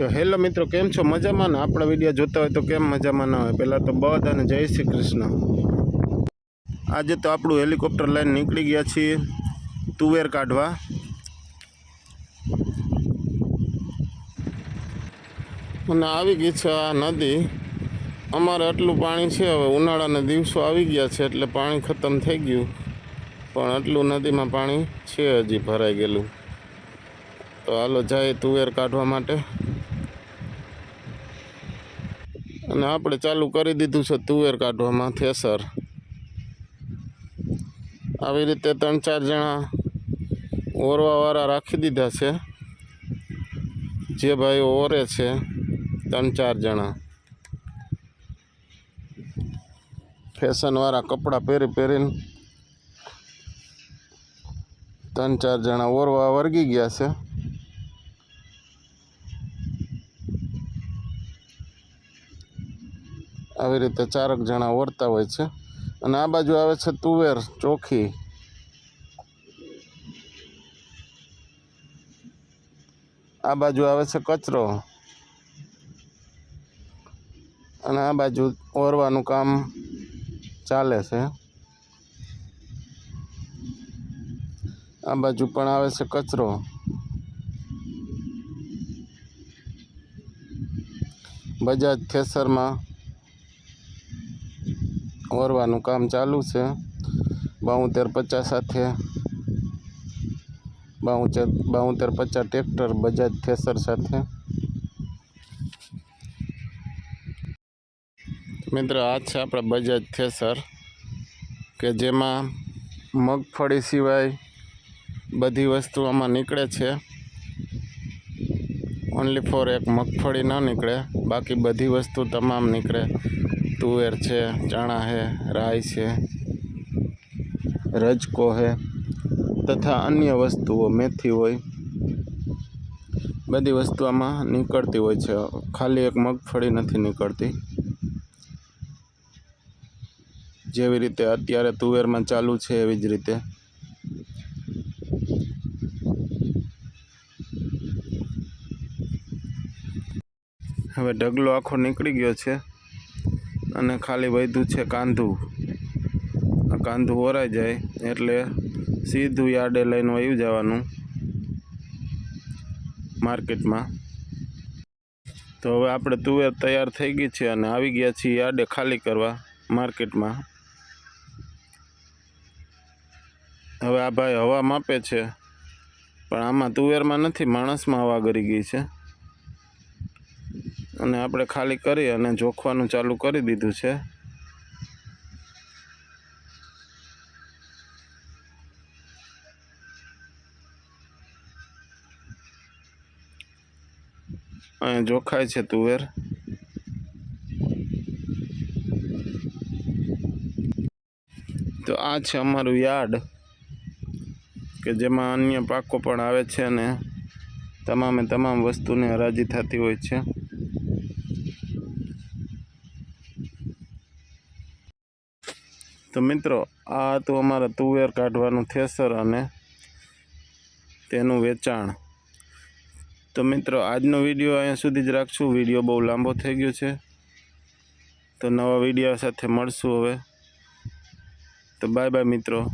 તો હેલો મિત્રો, કેમ છો? મજામાં ને? આપણા વીડિયો જોતા હોય તો કેમ મજામાં ના હોય? પહેલાં તો બધાને જય શ્રી કૃષ્ણ. આજે તો આપણું હેલિકોપ્ટર લઈને નીકળી ગયા છીએ તુવેર કાઢવા. અને આવી ગઈ છે આ નદી. અમારે આટલું પાણી છે, હવે ઉનાળાના દિવસો આવી ગયા છે, એટલે પાણી ખતમ થઈ ગયું. પણ આટલું નદીમાં પાણી છે હજી ભરાઈ ગયેલું. તો હાલો જાય તુવેર કાઢવા માટે. અને આપણે ચાલુ કરી દીધું છે તુવેર કાઢવામાં થેસર. આવી રીતે ત્રણ ચાર જણા ઓરવાવાળા રાખી દીધા છે. જે ભાઈઓ ઓરે છે, ત્રણ ચાર જણા. ફેશનવાળા કપડાં પહેરી પહેરીને ત્રણ ચાર જણા ઓરવા વર્ગી ગયા છે. આવી રીતે ચારક જણા ઓરતા હોય છે. અને આ બાજુ આવે છે તુવેર ચોખી. આ બાજુ આવે છે કચરો. અને આ બાજુ ઓરવાનું કામ ચાલે છે. આ બાજુ પણ આવે છે કચરો. બજાજ થેસરમાં ઓરવાનું કામ ચાલુ છે. બાઉતેર પચાસ સાથે બાઉતેર બાઉતેર પચાસ ટ્રેક્ટર, બજાજ, થેસર સાથે. મિત્ર, આ છે આપણા બજાજ, થેસર, કે જેમાં મગફળી સિવાય બધી વસ્તુ આમાં નીકળે છે. ઓનલી ફોર એક મગફળી ન નીકળે, બાકી બધી વસ્તુ તમામ નીકળે. તુવેર છે, ચણા છે, રાઈ છે, રજકો છે તથા અન્ય વસ્તુઓ, મેથી હોય. બધી વસ્તુ આમાં નીકળતી હોય છે. ખાલી એક મગફળી નથી નીકળતી. જેવી રીતે અત્યારે તુવેરમાં ચાલુ છે, એવી જ રીતે. હવે ઢગલો આખો નીકળી ગયો છે. અને ખાલી વધ્યું છે કાંધું. આ કાંધું ઓરાઈ જાય એટલે સીધું યાર્ડે લઈને વયું જવાનું માર્કેટમાં. તો હવે આપણે તુવેર તૈયાર થઈ ગઈ છે અને આવી ગયા છીએ યાર્ડે ખાલી કરવા માર્કેટમાં. હવે આ ભાઈ હવા માપે છે, પણ આમાં તુવેરમાં નથી, માણસમાં હવા ગરી ગઈ છે. અને આપણે ખાલી કરી અને જોખવાનું ચાલુ કરી દીધું છે. અહીંયા જોખાય છે તુવેર. તો આ છે અમારું યાર્ડ, કે જેમાં અન્ય પાકો પણ આવે છે અને તમામે તમામ વસ્તુને હરાજી થતી હોય છે. તો મિત્રો, આ હતું અમારા તુવેર કાઢવાનું થેસર અને તેનું વેચાણ. તો મિત્રો, આજનો વીડિયો અહીંયા સુધી જ રાખશું. વીડિયો બહુ લાંબો થઈ ગયો છે. તો નવા વીડિયો સાથે મળશું હવે. તો બાય બાય મિત્રો.